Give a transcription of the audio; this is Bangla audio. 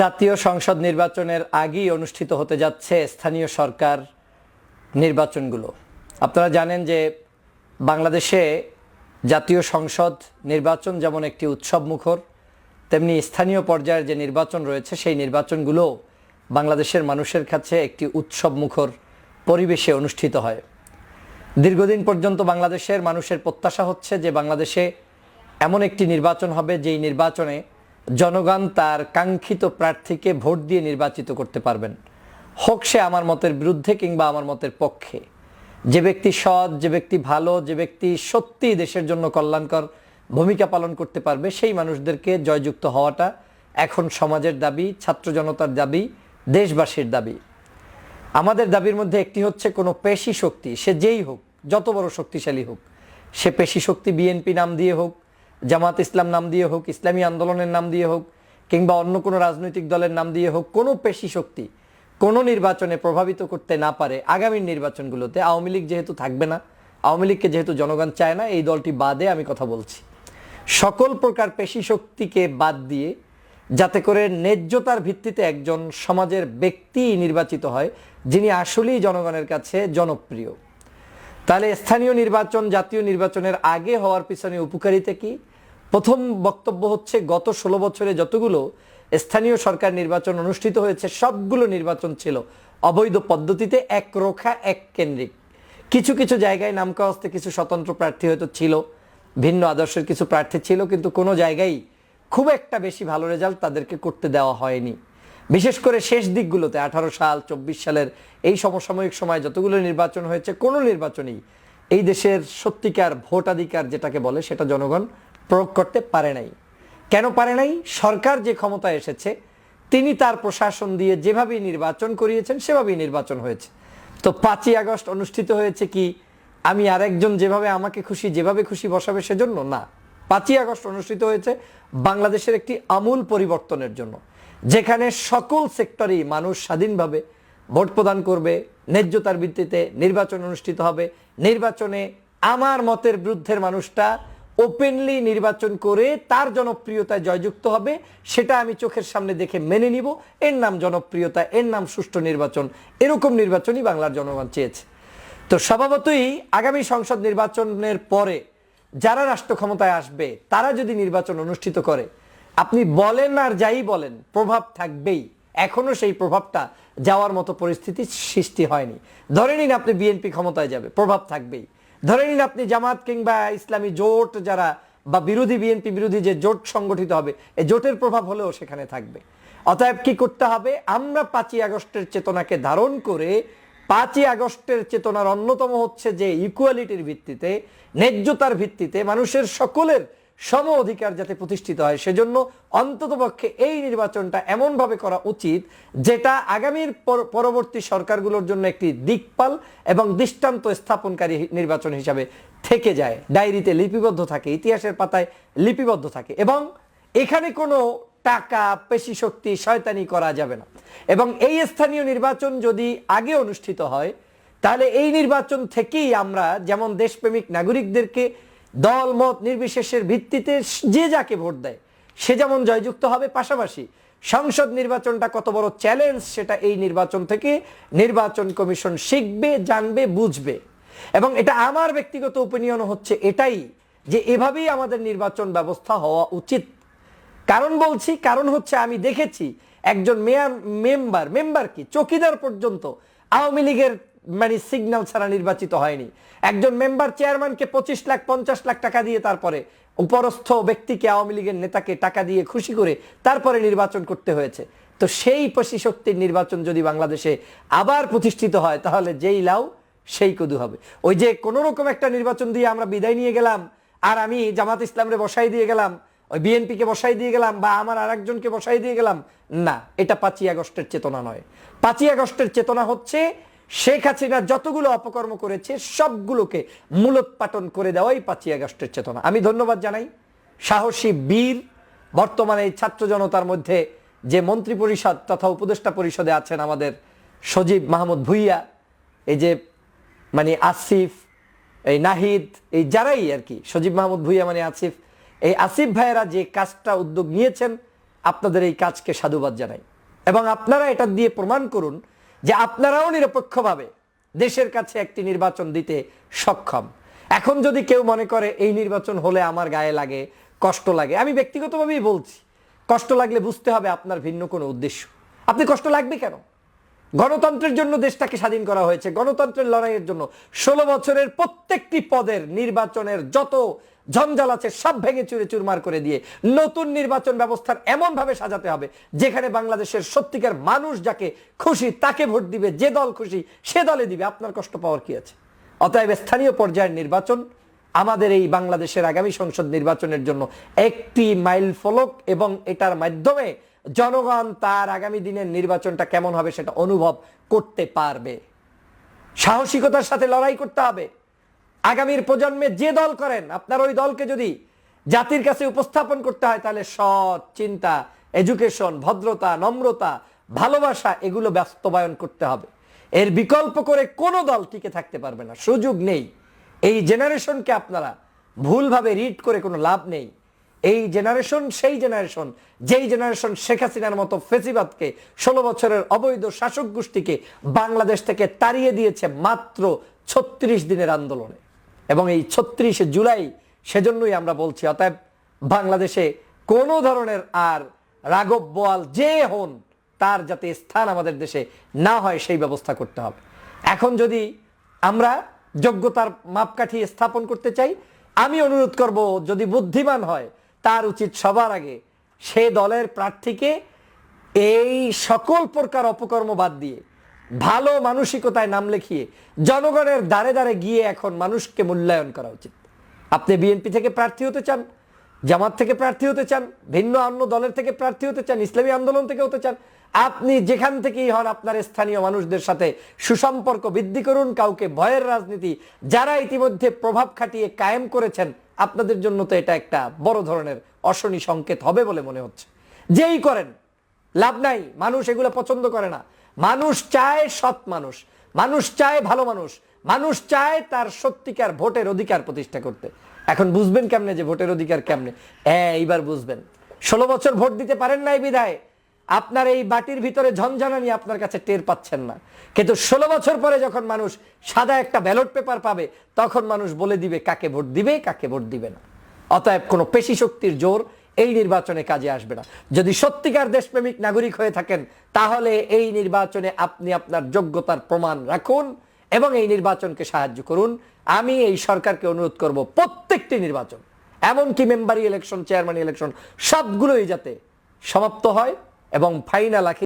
জাতীয় সংসদ নির্বাচনের আগেই অনুষ্ঠিত হতে যাচ্ছে স্থানীয় সরকার নির্বাচনগুলো। আপনারা জানেন যে বাংলাদেশে জাতীয় সংসদ নির্বাচন যেমন একটি উৎসব মুখর, তেমনি স্থানীয় পর্যায়ের যে নির্বাচন রয়েছে, সেই নির্বাচনগুলো বাংলাদেশের মানুষের কাছে একটি উৎসব মুখর পরিবেশে অনুষ্ঠিত হয়। দীর্ঘদিন পর্যন্ত বাংলাদেশের মানুষের প্রত্যাশা হচ্ছে যে বাংলাদেশে এমন একটি নির্বাচন হবে যেই নির্বাচনে জনগণ তার কাঙ্ক্ষিত প্রার্থীকে ভোট দিয়ে নির্বাচিত করতে পারবেন। হোক সে আমার মতের বিরুদ্ধে কিংবা আমার মতের পক্ষে। যে ব্যক্তি সৎ, যে ব্যক্তি ভালো, যে ব্যক্তি সত্যি দেশের জন্য কল্যাণকর ভূমিকা পালন করতে পারবে, সেই মানুষদেরকে জয়যুক্ত হওয়াটা এখন সমাজের দাবি, ছাত্র জনতার দাবি, দেশবাসীর দাবি। আমাদের দাবির মধ্যে একটি হচ্ছে কোনো পেশি শক্তি, সে যেই হোক, যত বড় শক্তিশালী হোক, সে পেশি শক্তি বিএনপি নাম দিয়ে হোক জামাত ইসলাম নাম দিয়ে হোক, ইসলামী আন্দোলনের নাম দিয়ে হোক, কিংবা অন্য কোনো রাজনৈতিক দলের নাম দিয়ে হোক, কোনো পেশি শক্তি কোনো নির্বাচনে প্রভাবিত করতে না পারে আগামী নির্বাচনগুলোতে। আওয়ামী লীগ যেহেতু থাকবে না, আওয়ামী লীগকে যেহেতু জনগণ চায় না, এই দলটি বাদে আমি কথা বলছি। সকল প্রকার পেশি শক্তিকে বাদ দিয়ে যাতে করে ন্যায্যতার ভিত্তিতে একজন সমাজের ব্যক্তি নির্বাচিত হয়, যিনি আসলেই জনগণের কাছে জনপ্রিয়। তাহলে স্থানীয় নির্বাচন জাতীয় নির্বাচনের আগে হওয়ার পিছনে উপকারিতা কি? প্রথম বক্তব্য হচ্ছে, গত ষোলো বছরে যতগুলো স্থানীয় সরকার নির্বাচন অনুষ্ঠিত হয়েছে, সবগুলো নির্বাচন ছিল অবৈধ পদ্ধতিতে এক রোখা, এক কেন্দ্রিক। কিছু কিছু জায়গায় নামকাওয়াস্তে কিছু স্বতন্ত্র প্রার্থী হয়তো ছিল, ভিন্ন আদর্শের কিছু প্রার্থী ছিল, কিন্তু কোনো জায়গায় খুব একটা বেশি ভালো রেজাল্ট তাদেরকে করতে দেওয়া হয়নি। বিশেষ করে শেষ দিকগুলোতে, আঠারো সাল, চব্বিশ সালের এই সমসাময়িক সময় যতগুলো নির্বাচন হয়েছে, কোনো নির্বাচনেই এই দেশের সত্যিকার ভোটাধিকার যেটাকে বলে, সেটা জনগণ প্রয়োগ করতে পারে নাই। কেন পারে নাই? সরকার যে ক্ষমতায় এসেছে, তিনি তার প্রশাসন দিয়ে যেভাবেই নির্বাচন করিয়েছেন, সেভাবেই নির্বাচন হয়েছে। তো পাঁচই আগস্ট অনুষ্ঠিত হয়েছে কি? আমি আরেকজন যেভাবে আমাকে খুশি, যেভাবে খুশি বসাবে সেজন্য না। পাঁচই আগস্ট অনুষ্ঠিত হয়েছে বাংলাদেশের একটি আমূল পরিবর্তনের জন্য, যেখানে সকল সেক্টরেই মানুষ স্বাধীনভাবে ভোট প্রদান করবে, ন্যায্যতার ভিত্তিতে নির্বাচন অনুষ্ঠিত হবে। নির্বাচনে আমার মতের বিরুদ্ধের মানুষটা ওপেনলি নির্বাচন করে তার জনপ্রিয়তায় জয়যুক্ত হবে, সেটা আমি চোখের সামনে দেখে মেনে নিব। এর নাম জনপ্রিয়তা, এর নাম সুষ্ঠু নির্বাচন, এরকম নির্বাচনই বাংলার জনগণ চেয়েছে। তো স্বভাবতই আগামী সংসদ নির্বাচনের পরে যারা রাষ্ট্র ক্ষমতায় আসবে, তারা যদি নির্বাচন অনুষ্ঠিত করে, আপনি বলেন আর যাই বলেন, প্রভাব থাকবেই। এখনও সেই প্রভাবটা যাওয়ার মতো পরিস্থিতি সৃষ্টি হয়নি। ধরে নিন আপনি বিএনপি ক্ষমতায় যাবে, প্রভাব থাকবেই। ধরে নিন আপনি জামাত কিংবা ইসলামী জোট যারা বা বিরোধী বিএনপি বিরোধী যে জোট সংগঠিত হবে, এই জোটের প্রভাব হলেও সেখানে থাকবে। অতএব কি করতে হবে? আমরা পাঁচই আগস্টের চেতনাকে ধারণ করে পাঁচই আগস্টের চেতনার অন্যতম হচ্ছে যে ইকুয়ালিটির ভিত্তিতে, ন্যায্যতার ভিত্তিতে মানুষের সকলের সম অধিকার যাতে প্রতিষ্ঠিত হয়, সেজন্য অন্ততপক্ষে এই নির্বাচনটা এমনভাবে করা উচিত যেটা আগামীর পর- পরবর্তী সরকারগুলোর জন্য একটি দিকপাল এবং দৃষ্টান্ত স্থাপনকারী নির্বাচন হিসাবে থেকে যায়। ডায়েরিতে লিপিবদ্ধ থাকে, ইতিহাসের পাতায় লিপিবদ্ধ থাকে এবং এখানে কোনো টাকা, পেশি শক্তি শয়তানি করা যাবে না। এবং এই স্থানীয় নির্বাচন যদি আগে অনুষ্ঠিত হয়, তাহলে এই নির্বাচন থেকেই আমরা যেমন দেশপ্রেমিক নাগরিকদেরকে দল মত নির্বিশেষের ভিত্তিতে যে যাকে ভোট দেয়, সে যেমন জয়যুক্ত হবে পাশাপাশি সংসদ নির্বাচনটা কত বড় চ্যালেঞ্জ সেটা এই নির্বাচন থেকে নির্বাচন কমিশন শিখবে, জানবে, বুঝবে। এবং এটা আমার ব্যক্তিগত ওপিনিয়ন হচ্ছে এটাই যে এভাবেই আমাদের নির্বাচন ব্যবস্থা হওয়া উচিত। কারণ বলছি, কারণ হচ্ছে আমি দেখেছি একজন মেয়ার মেম্বার মেম্বার কি? চকিদার পর্যন্ত আওয়ামী লীগের মানে সিগন্যাল ছাড়া নির্বাচিত হয়নি। একজন মেম্বার চেয়ারম্যানকে পঁচিশ লাখ, পঞ্চাশ লাখ টাকা দিয়ে তারপরে উপরস্থ ব্যক্তিকে আওয়ামী লীগের নেতাকে টাকা দিয়ে খুশি করে তারপরে নির্বাচন করতে হয়েছে। তো সেই পেশি শক্তির নির্বাচন যদি বাংলাদেশে আবার প্রতিষ্ঠিত হয়, তাহলে যেই লাউ, সেই কদু হবে। ওই যে কোনো রকম একটা নির্বাচন দিয়ে আমরা বিদায় নিয়ে গেলাম, আর আমি জামাত ইসলামরে বসাই দিয়ে গেলাম, ওই বিএনপিকে বসাই দিয়ে গেলাম, বা আমার আরেকজনকে বসাই দিয়ে গেলাম, না, এটা পাঁচই আগস্টের চেতনা নয়। পাঁচই আগস্টের চেতনা হচ্ছে শেখ হাসিনা যতগুলো অপকর্ম করেছে, সবগুলোকে মূলোৎপাটন করে দেওয়াই পাঁচই আগস্টের চেতনা। আমি ধন্যবাদ জানাই। সাহসী বীর, বর্তমানে এই ছাত্র জনতার মধ্যে যে মন্ত্রী পরিষদ তথা উপদেষ্টা পরিষদে আছেন আমাদের সজীব মাহমুদ ভুইয়া, এই যে মানে আসিফ, এই নাহিদ, এই যারাই আর কি, সজীব মাহমুদ ভুইয়া মানে আসিফ, এই আসিফ ভাইয়েরা যে কাজটা উদ্যোগ নিয়েছেন, আপনাদের এই কাজকে সাধুবাদ জানাই। এবং আপনারা এটা দিয়ে প্রমাণ করুন যে আপনারাও নিরপেক্ষভাবে দেশের কাছে একটি নির্বাচন দিতে সক্ষম। এখন যদি কেউ মনে করে এই নির্বাচন হলে আমার গায়ে লাগে, কষ্ট লাগে, আমি ব্যক্তিগতভাবেই বলছি, কষ্ট লাগলে বুঝতে হবে আপনার ভিন্ন কোনো উদ্দেশ্য। আপনি কষ্ট লাগবে কেন? গণতন্ত্রের জন্য দেশটাকে স্বাধীন করা হয়েছে, গণতন্ত্রের লড়াইয়ের জন্য। ষোলো বছরের প্রত্যেকটি পদের নির্বাচনের যত ঝঞ্ঝাল আছে, সব ভেঙে চুরে চুরমার করে দিয়ে নতুন নির্বাচন ব্যবস্থার এমন ভাবে সাজাতে হবে, যেখানে বাংলাদেশের সত্যিকার মানুষ যাকে খুশি তাকে ভোট দিবে, যে দল খুশি সে দলে দিবে। আপনার কষ্ট পাওয়ার কি আছে? অতএব স্থানীয় পর্যায়ের নির্বাচন, আমাদের এই বাংলাদেশের আগামী সংসদ নির্বাচনের জন্য একটি মাইল ফলক এবং এটার মাধ্যমে জনগণ তার আগামী দিনের নির্বাচনটা কেমন হবে সেটা অনুভব করতে পারবে। সাহসিকতার সাথে লড়াই করতে হবে। আগামীর প্রজন্মে যে দল করেন, আপনার ওই দলকে যদি জাতির কাছে উপস্থাপন করতে হয়, তাহলে সৎ চিন্তা এডুকেশন ভদ্রতা, নম্রতা, ভালোবাসা, এগুলো বাস্তবায়ন করতে হবে। এর বিকল্প করে কোনো দল টিকে থাকতে পারবে না। সুযোগ নেই। এই জেনারেশনকে আপনারা ভুলভাবে রিড করে কোনো লাভ নেই। এই জেনারেশন সেই জেনারেশন যেই জেনারেশন শেখ হাসিনার মতো ফেসিবাদকে ষোলো বছরের অবৈধ শাসক গোষ্ঠীকে বাংলাদেশ থেকে তাড়িয়ে দিয়েছে মাত্র ছত্রিশ দিনের আন্দোলনে। এবং এই ছত্রিশে জুলাই সেজন্যই আমরা বলছি, অতএব বাংলাদেশে কোনো ধরনের আর রাঘব বোয়াল যে হন, তার যাতে স্থান আমাদের দেশে না হয়, সেই ব্যবস্থা করতে হবে। এখন যদি আমরা যোগ্যতার মাপকাঠি স্থাপন করতে চাই, আমি অনুরোধ করব, যদি বুদ্ধিমান হয় তার উচিত সবার আগে সে দলের প্রার্থীকে এই সকল প্রকার অপকর্ম বাদ দিয়ে ভালো মানসিকতায় নাম লেখিয়ে জনগণের দ্বারে দ্বারে গিয়ে এখন মানুষকে মূল্যায়ন করা উচিত। আপনি বিএনপি থেকে প্রার্থী হতে চান, জামাত থেকে প্রার্থী হতে চান, ভিন্ন অন্য দলের থেকে প্রার্থী হতে চান, ইসলামী আন্দোলন থেকে হতে চান, আপনি যেখান থেকেই হন আপনার স্থানীয় মানুষদের সাথে সুসম্পর্ক বৃদ্ধি করুন, কাউকে ভয়ের রাজনীতি, যারা ইতিমধ্যে প্রভাব খাটিয়ে কায়েম করেছেন আপনাদের জন্য তো এটা একটা বড় ধরনের অশনি সংকেত হবে বলে মনে হচ্ছে। যেই করেন, লাভ নাই, মানুষ এগুলো পছন্দ করে না। মানুষ চায় সৎ মানুষ মানুষ চায় ভালো মানুষ মানুষ চায় তার সত্যিকার ভোটের অধিকার প্রতিষ্ঠা করতে। এখন বুঝবেন কেমনে যে ভোটের অধিকার কেমনে? হ্যাঁ এইবার বুঝবেন। ষোলো বছর ভোট দিতে পারেন নাই বিধায় আপনার এই বাটির ভিতরে ঝনঝনানি আপনার কাছে টের পাচ্ছেন না। কিন্তু ষোলো বছর পরে যখন মানুষ সাদা একটা ব্যালট পেপার পাবে, তখন মানুষ বলে দিবে, কাকে ভোট দিবে, কাকে ভোট দিবে না? অতএব কোনো পেশি শক্তির জোর এই নির্বাচনে কাজে আসবে না। যদি সত্যিকার দেশপ্রেমিক নাগরিক হয়ে থাকেন, তাহলে এই নির্বাচনে আপনি আপনার যোগ্যতার প্রমাণ রাখুন এবং এই নির্বাচনকে সাহায্য করুন। আমি এই সরকারকে অনুরোধ করব, প্রত্যেকটি নির্বাচন, এমনকি মেম্বারি ইলেকশন, চেয়ারম্যান ইলেকশন, সবগুলোই যাতে সমাপ্ত হয়। এবং ফাইনাল